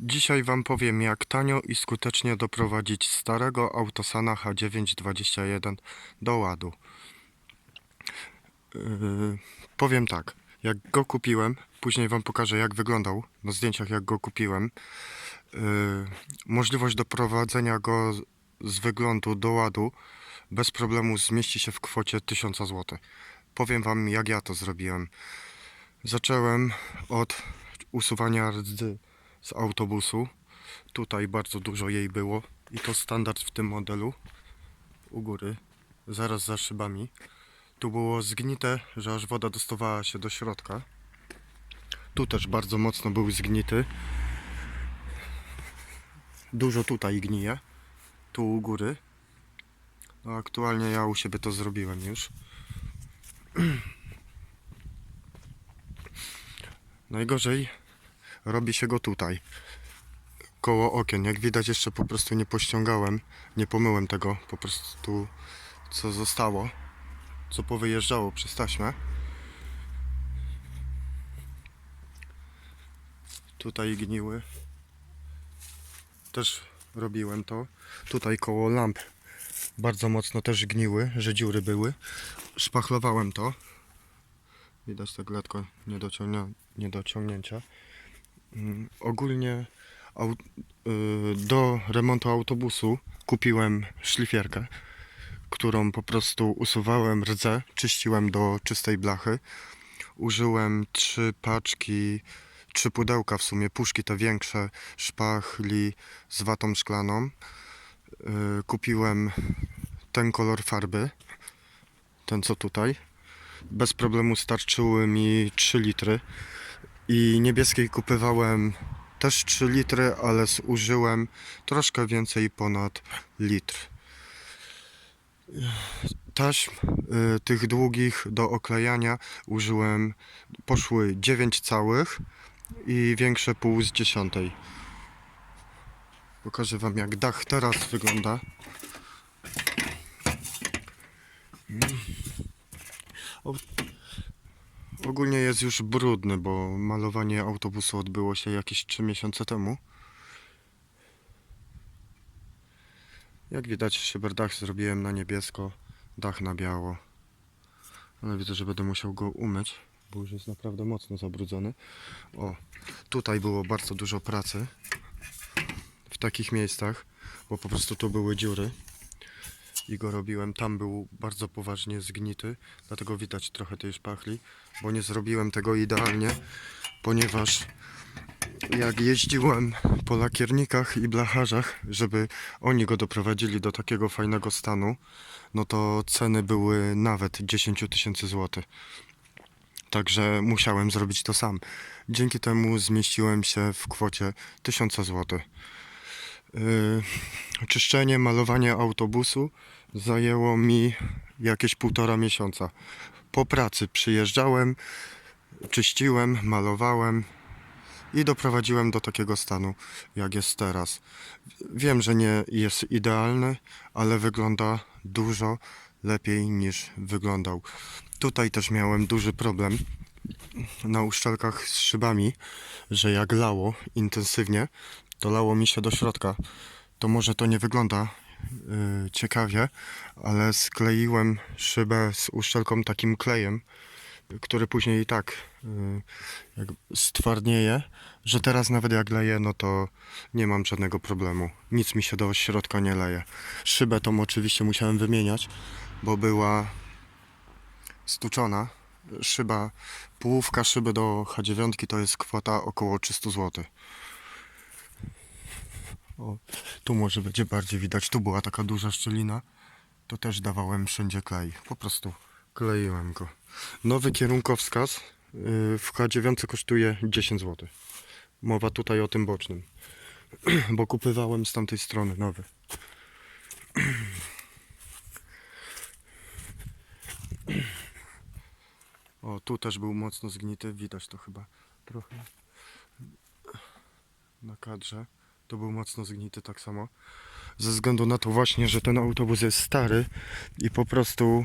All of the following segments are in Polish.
Dzisiaj Wam powiem, jak tanio i skutecznie doprowadzić starego Autosana H921 do ładu. Yy, powiem tak, jak go kupiłem, później Wam pokażę, jak wyglądał na zdjęciach, jak go kupiłem. Yy, możliwość doprowadzenia go z, wyglądu do ładu bez problemu zmieści się w kwocie 1000 zł. Powiem Wam, jak ja to zrobiłem. Zacząłem od usuwania rdzy z autobusu. Tutaj bardzo dużo jej było i to standard w tym modelu. U góry, zaraz za szybami. Tu było zgnite, że aż woda dostawała się do środka. Tu też bardzo mocno był zgnity. Dużo tutaj gnije. Tu u góry. No aktualnie ja u siebie to zrobiłem już. Najgorzej robi się go tutaj, koło okien. Jak widać jeszcze po prostu nie pościągałem, nie pomyłem tego, po prostu co zostało, co powyjeżdżało przez taśmę. Tutaj gniły. Też robiłem to. Tutaj koło lamp bardzo mocno też gniły, że dziury były. Szpachlowałem to. Widać tak lekko niedociągnięcia. Y, do remontu autobusu kupiłem szlifierkę, którą po prostu usuwałem rdze, czyściłem do czystej blachy. Użyłem trzy paczki, trzy pudełka w sumie, puszki te większe, szpachli z watą szklaną. Y, Kupiłem ten kolor farby, ten co tutaj. Bez problemu starczyły mi 3 litry. I niebieskiej kupywałem też 3 litry, ale zużyłem troszkę więcej, ponad litr. Taśm y, tych długich do oklejania użyłem, poszły 9 całych i większe pół z dziesiątej. Pokażę Wam jak dach teraz wygląda. Mm. O, Ogólnie jest już brudny, bo malowanie autobusu odbyło się jakieś 3 miesiące temu. Jak widać, szyberdach zrobiłem na niebiesko, dach na biało. Ale widzę, że będę musiał go umyć, bo już jest naprawdę mocno zabrudzony. O, tutaj było bardzo dużo pracy w takich miejscach, bo po prostu tu były dziury i go robiłem. Tam był bardzo poważnie zgnity, dlatego widać trochę tej szpachli, bo nie zrobiłem tego idealnie, ponieważ jak jeździłem po lakiernikach i blacharzach, żeby oni go doprowadzili do takiego fajnego stanu, no to ceny były nawet 10 tysięcy złotych. Także musiałem zrobić to sam. Dzięki temu zmieściłem się w kwocie 1000 złotych. Yy, czyszczenie, malowanie autobusu zajęło mi jakieś półtora miesiąca. Po pracy przyjeżdżałem, czyściłem, malowałem i doprowadziłem do takiego stanu, jak jest teraz. Wiem, że nie jest idealny, ale wygląda dużo lepiej niż wyglądał. Tutaj też miałem duży problem na uszczelkach z szybami, że jak lało intensywnie, to lało mi się do środka. To może to nie wygląda yy, ciekawie, ale skleiłem szybę z uszczelką takim klejem, który później i tak yy, stwardnieje, że teraz nawet jak leję, no to nie mam żadnego problemu. Nic mi się do środka nie leje. Szybę tą oczywiście musiałem wymieniać, bo była stuczona. Szyba, połówka szyby do H9 to jest kwota około 300 zł. O, tu może będzie bardziej widać. Tu była taka duża szczelina. To też dawałem wszędzie klej. Po prostu kleiłem go. Nowy kierunkowskaz yy, w K9 kosztuje 10 zł. Mowa tutaj o tym bocznym. Bo kupywałem z tamtej strony nowy. O, tu też był mocno zgnity. Widać to chyba trochę na kadrze. To był mocno zgnity tak samo. Ze względu na to właśnie, że ten autobus jest stary i po prostu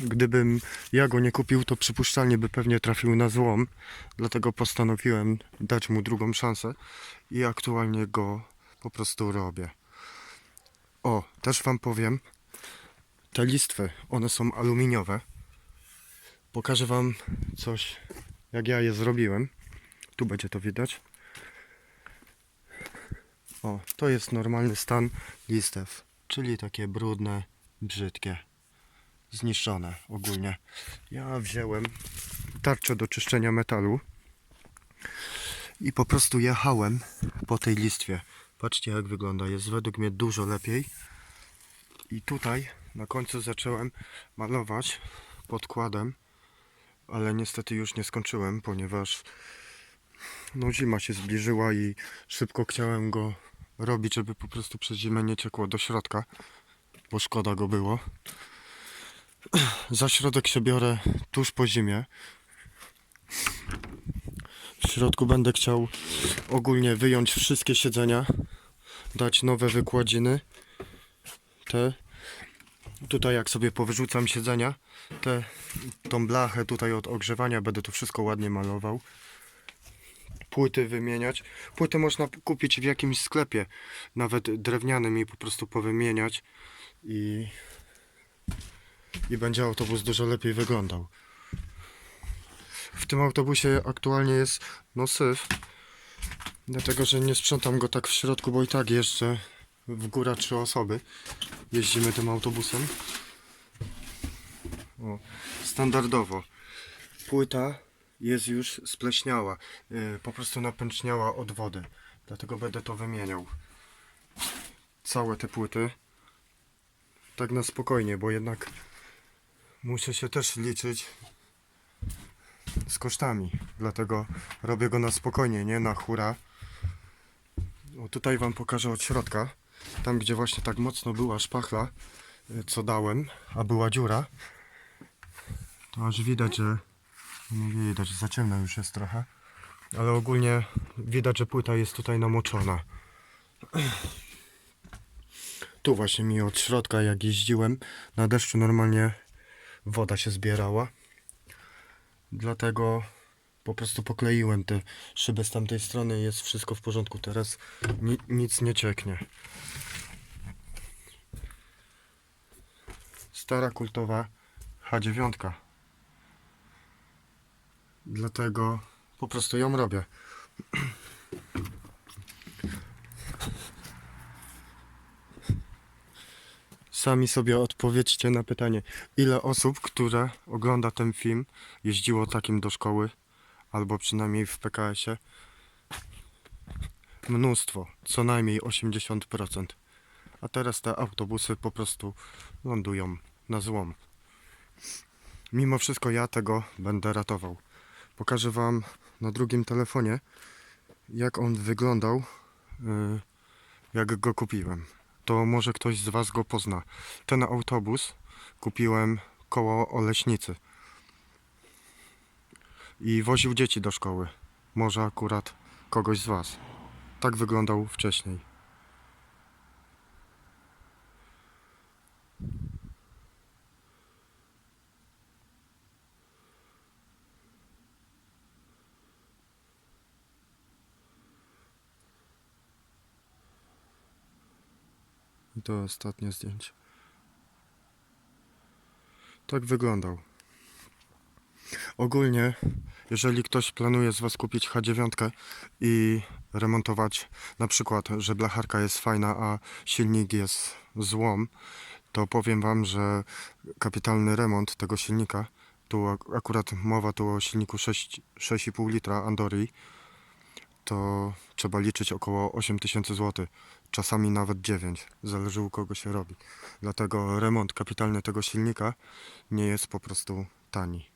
Gdybym ja go nie kupił, to przypuszczalnie by pewnie trafił na złom. Dlatego postanowiłem dać mu drugą szansę i aktualnie go po prostu robię. O, też wam powiem, te listwy, one są aluminiowe. Pokażę wam coś, jak ja je zrobiłem. Tu będzie to widać. O, to jest normalny stan listew, czyli takie brudne, brzydkie, zniszczone ogólnie. Ja wziąłem tarczę do czyszczenia metalu i po prostu jechałem po tej listwie. Patrzcie jak wygląda, jest według mnie dużo lepiej. I tutaj na końcu zacząłem malować podkładem, ale niestety już nie skończyłem, ponieważ no zima się zbliżyła i szybko chciałem go robić, żeby po prostu przez zimę nie ciekło do środka, bo szkoda go było. Za środek się biorę tuż po zimie. W środku będę chciał ogólnie wyjąć wszystkie siedzenia, dać nowe wykładziny. Te tutaj jak sobie powyrzucam siedzenia, te, tą blachę tutaj od ogrzewania będę to wszystko ładnie malował płyty wymieniać. Płyty można kupić w jakimś sklepie, nawet drewnianym i po prostu powymieniać i, i będzie autobus dużo lepiej wyglądał. W tym autobusie aktualnie jest no syf, dlatego że nie sprzątam go tak w środku, bo i tak jeszcze w góra trzy osoby jeździmy tym autobusem. O, standardowo. Płyta jest już spleśniała, yy, po prostu napęczniała od wody. Dlatego będę to wymieniał. Całe te płyty. Tak na spokojnie, bo jednak muszę się też liczyć z kosztami. Dlatego robię go na spokojnie, nie na hura. O, tutaj wam pokażę od środka. Tam gdzie właśnie tak mocno była szpachla, yy, co dałem, a była dziura. To aż widać, że nie widać, za ciemno już jest trochę. Ale ogólnie widać, że płyta jest tutaj namoczona. Tu właśnie mi od środka jak jeździłem na deszczu normalnie woda się zbierała. Dlatego po prostu pokleiłem te szyby z tamtej strony i jest wszystko w porządku. Teraz ni nic nie cieknie. Stara kultowa H9. Dlatego po prostu ją robię. Sami sobie odpowiedzcie na pytanie, ile osób, które ogląda ten film, jeździło takim do szkoły, albo przynajmniej w PKS-ie. Mnóstwo, co najmniej 80%. A teraz te autobusy po prostu lądują na złom. Mimo wszystko ja tego będę ratował. Pokażę Wam na drugim telefonie, jak on wyglądał, yy, jak go kupiłem. To może ktoś z Was go pozna. Ten autobus kupiłem koło Oleśnicy i woził dzieci do szkoły. Może akurat kogoś z Was. Tak wyglądał wcześniej. To ostatnie zdjęcie. Tak wyglądał. Ogólnie, jeżeli ktoś planuje z Was kupić H9 i remontować, na przykład, że blacharka jest fajna, a silnik jest złom, to powiem Wam, że kapitalny remont tego silnika, tu ak- akurat mowa tu o silniku 6 6,5 litra Andori, to trzeba liczyć około 8000 zł, czasami nawet 9, zależy u kogo się robi. Dlatego remont kapitalny tego silnika nie jest po prostu tani.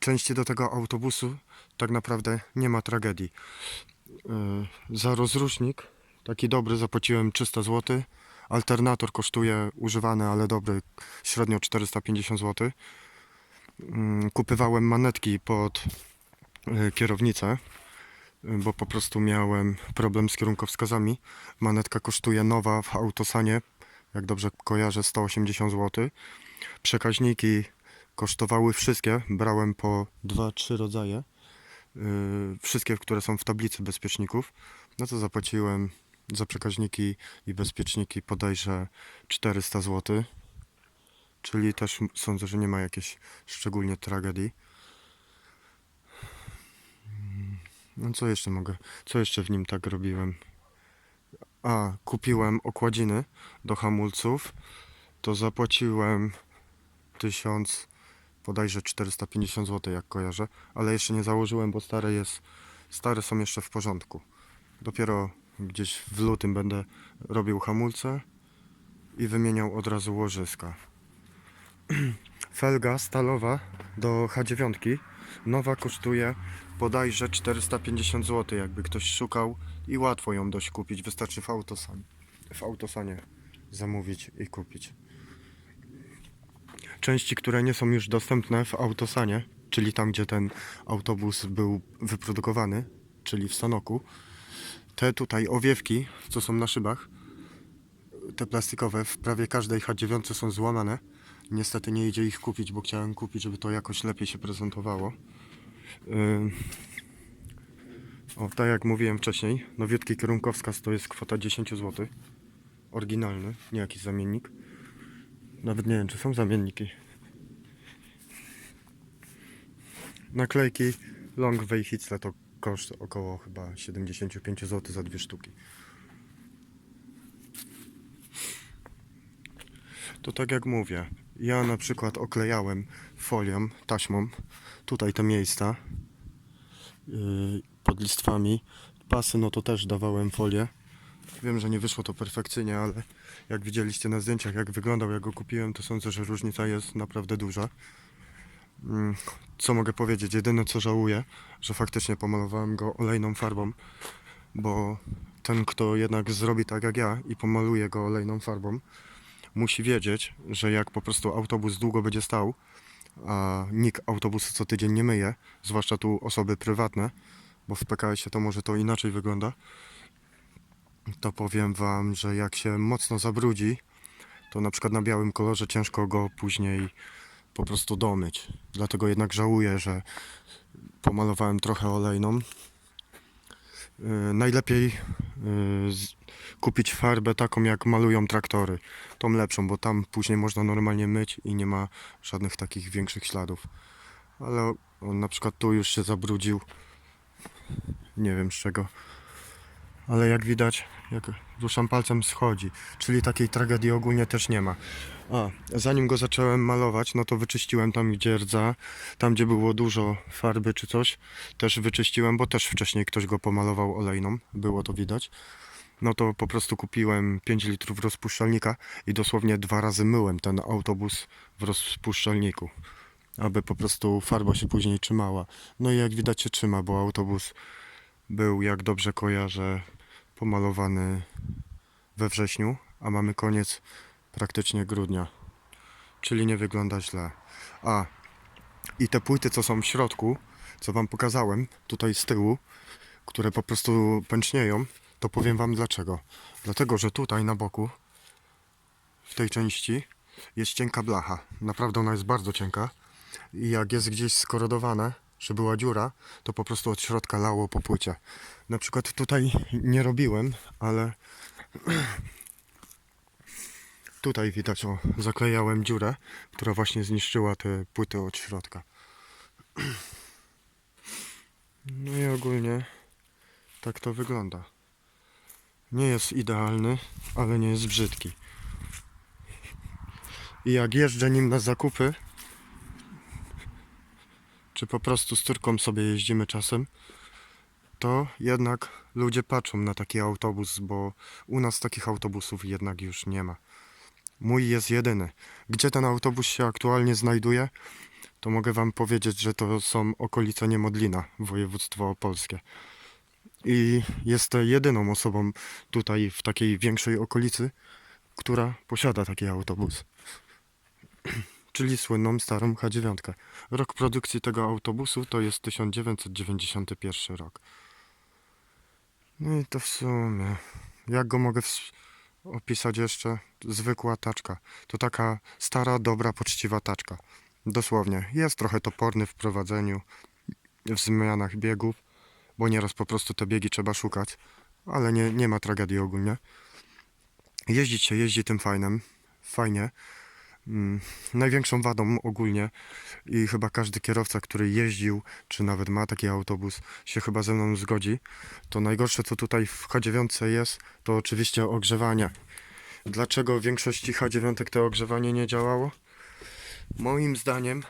Części do tego autobusu tak naprawdę nie ma tragedii. Yy, Za rozrusznik, taki dobry, zapłaciłem 300 zł. Alternator kosztuje używany, ale dobry, średnio 450 zł. Yy, Kupywałem manetki pod yy, kierownicę, bo po prostu miałem problem z kierunkowskazami. Manetka kosztuje nowa w autosanie jak dobrze kojarzę, 180 zł. Przekaźniki kosztowały wszystkie, brałem po 2-3 rodzaje. Yy, wszystkie, które są w tablicy bezpieczników. No to zapłaciłem za przekaźniki i bezpieczniki bodajże 400 zł. Czyli też sądzę, że nie ma jakiejś szczególnie tragedii. No co jeszcze mogę? Co jeszcze w nim tak robiłem? A, kupiłem okładziny do hamulców. To zapłaciłem 1000, bodajże 450 zł, jak kojarzę. Ale jeszcze nie założyłem, bo stare jest, stare są jeszcze w porządku. Dopiero gdzieś w lutym będę robił hamulce i wymieniał od razu łożyska. Felga stalowa do H9 nowa kosztuje bodajże 450 zł, jakby ktoś szukał i łatwo ją dość kupić, wystarczy w autosanie, w autosanie zamówić i kupić. Części, które nie są już dostępne w autosanie, czyli tam, gdzie ten autobus był wyprodukowany, czyli w Sanoku, te tutaj owiewki, co są na szybach, te plastikowe, w prawie każdej H9 są złamane. Niestety nie idzie ich kupić, bo chciałem kupić, żeby to jakoś lepiej się prezentowało. Ym. O, tak jak mówiłem wcześniej, nowiutki kierunkowskaz to jest kwota 10 zł. Oryginalny, nie jakiś zamiennik. Nawet nie wiem, czy są zamienniki. Naklejki Long Hitzle to koszt około chyba 75 zł za dwie sztuki. To tak jak mówię, ja na przykład oklejałem folią, taśmą tutaj te miejsca yy, pod listwami. Pasy no to też dawałem folię. Wiem, że nie wyszło to perfekcyjnie, ale jak widzieliście na zdjęciach jak wyglądał, jak go kupiłem, to sądzę, że różnica jest naprawdę duża. Mm, Co mogę powiedzieć? Jedyne co żałuję, że faktycznie pomalowałem go olejną farbą, bo ten kto jednak zrobi tak jak ja i pomaluje go olejną farbą, musi wiedzieć, że jak po prostu autobus długo będzie stał, a nikt autobusu co tydzień nie myje, zwłaszcza tu osoby prywatne, bo w PKS-ie to może to inaczej wygląda, to powiem Wam, że jak się mocno zabrudzi, to na przykład na białym kolorze ciężko go później po prostu domyć. Dlatego jednak żałuję, że pomalowałem trochę olejną. Yy, najlepiej z- kupić farbę taką jak malują traktory. Tą lepszą, bo tam później można normalnie myć i nie ma żadnych takich większych śladów. Ale on na przykład tu już się zabrudził. Nie wiem z czego. Ale jak widać, jak ruszam palcem schodzi. Czyli takiej tragedii ogólnie też nie ma. A, zanim go zacząłem malować, no to wyczyściłem tam gdzie rdza, tam gdzie było dużo farby czy coś, też wyczyściłem, bo też wcześniej ktoś go pomalował olejną, było to widać. No to po prostu kupiłem 5 litrów rozpuszczalnika i dosłownie dwa razy myłem ten autobus w rozpuszczalniku, aby po prostu farba się później trzymała. No i jak widać się trzyma, bo autobus był, jak dobrze kojarzę, pomalowany we wrześniu, a mamy koniec praktycznie grudnia. Czyli nie wygląda źle. A, i te płyty, co są w środku, co Wam pokazałem, tutaj z tyłu, które po prostu pęcznieją, to powiem Wam dlaczego. Dlatego, że tutaj na boku, w tej części, jest cienka blacha. Naprawdę ona jest bardzo cienka. I jak jest gdzieś skorodowane, że była dziura, to po prostu od środka lało po płycie. Na przykład tutaj nie robiłem, ale tutaj widać, o, zaklejałem dziurę, która właśnie zniszczyła te płyty od środka. No i ogólnie tak to wygląda. Nie jest idealny, ale nie jest brzydki. I jak jeżdżę nim na zakupy, czy po prostu z córką sobie jeździmy czasem, to jednak ludzie patrzą na taki autobus, bo u nas takich autobusów jednak już nie ma. Mój jest jedyny. Gdzie ten autobus się aktualnie znajduje, to mogę Wam powiedzieć, że to są okolice Niemodlina, województwo opolskie. I jestem jedyną osobą tutaj w takiej większej okolicy, która posiada taki autobus. Czyli słynną starą H9. Rok produkcji tego autobusu to jest 1991 rok. No i to w sumie. Jak go mogę opisać jeszcze? Zwykła taczka. To taka stara, dobra, poczciwa taczka. Dosłownie. Jest trochę toporny w prowadzeniu, w zmianach biegów, bo nieraz po prostu te biegi trzeba szukać, ale nie, nie ma tragedii ogólnie. Jeździć się jeździ tym fajnym, fajnie. Mm, największą wadą ogólnie i chyba każdy kierowca, który jeździł, czy nawet ma taki autobus, się chyba ze mną zgodzi, to najgorsze co tutaj w H9 jest, to oczywiście ogrzewanie. Dlaczego w większości H9 to ogrzewanie nie działało? Moim zdaniem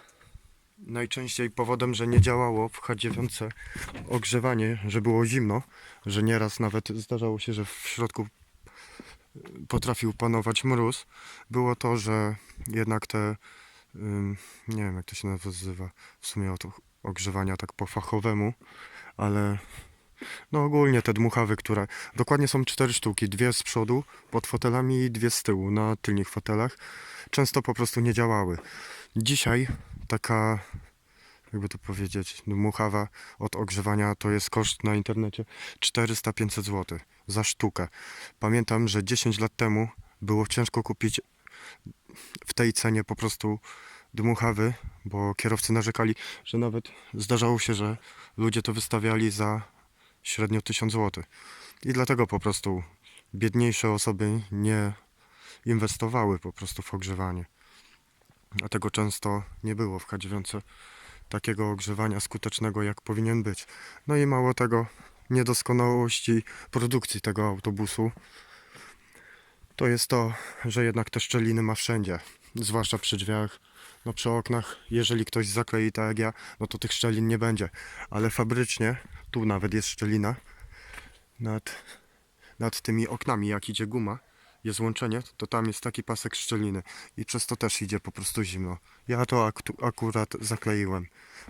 najczęściej powodem, że nie działało w H9 ogrzewanie, że było zimno, że nieraz nawet zdarzało się, że w środku potrafił panować mróz, było to, że jednak te, nie wiem jak to się nazywa w sumie od ogrzewania tak po fachowemu, ale no ogólnie te dmuchawy, które dokładnie są cztery sztuki, dwie z przodu pod fotelami i dwie z tyłu na tylnych fotelach, często po prostu nie działały. Dzisiaj taka, jakby to powiedzieć, dmuchawa od ogrzewania to jest koszt na internecie 400-500 zł za sztukę. Pamiętam, że 10 lat temu było ciężko kupić w tej cenie po prostu dmuchawy, bo kierowcy narzekali, że nawet zdarzało się, że ludzie to wystawiali za średnio 1000 zł. I dlatego po prostu biedniejsze osoby nie inwestowały po prostu w ogrzewanie. A tego często nie było w H9 takiego ogrzewania skutecznego jak powinien być. No i mało tego, niedoskonałości produkcji tego autobusu to jest to, że jednak te szczeliny ma wszędzie, zwłaszcza przy drzwiach, no przy oknach. Jeżeli ktoś zaklei tak jak ja, no to tych szczelin nie będzie, ale fabrycznie, tu nawet jest szczelina nad, nad tymi oknami, jak idzie guma, jest łączenie, to tam jest taki pasek szczeliny i przez to też idzie po prostu zimno. Ja to aktu- akurat zakleiłem,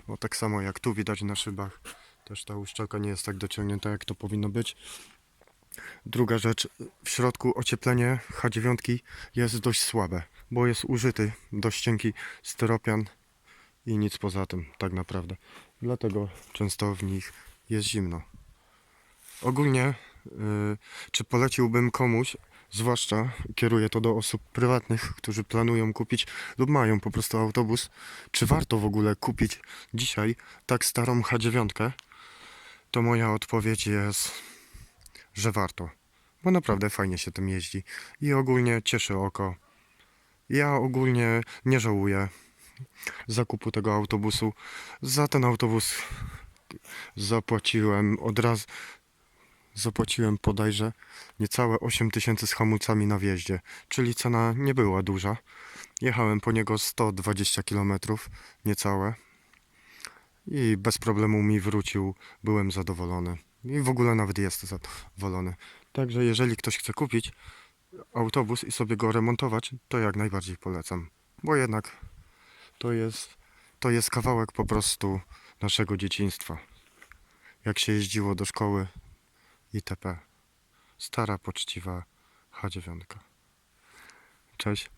bo tak samo jak tu widać na szybach, też ta uszczelka nie jest tak dociągnięta jak to powinno być. Druga rzecz, w środku ocieplenie H9 jest dość słabe, bo jest użyty dość cienki styropian i nic poza tym tak naprawdę. Dlatego często w nich jest zimno. Ogólnie, y, czy poleciłbym komuś, zwłaszcza kieruję to do osób prywatnych, którzy planują kupić lub mają po prostu autobus, czy warto w ogóle kupić dzisiaj tak starą H9? To moja odpowiedź jest, że warto, bo naprawdę fajnie się tym jeździ i ogólnie cieszy oko. Ja ogólnie nie żałuję zakupu tego autobusu. Za ten autobus zapłaciłem od razu zapłaciłem bodajże niecałe 8 tysięcy z hamulcami na wjeździe, czyli cena nie była duża. Jechałem po niego 120 km, niecałe. I bez problemu mi wrócił, byłem zadowolony. I w ogóle nawet jest zadowolony. Także jeżeli ktoś chce kupić autobus i sobie go remontować, to jak najbardziej polecam. Bo jednak to jest, to jest kawałek po prostu naszego dzieciństwa. Jak się jeździło do szkoły itp. Stara, poczciwa H9. Cześć.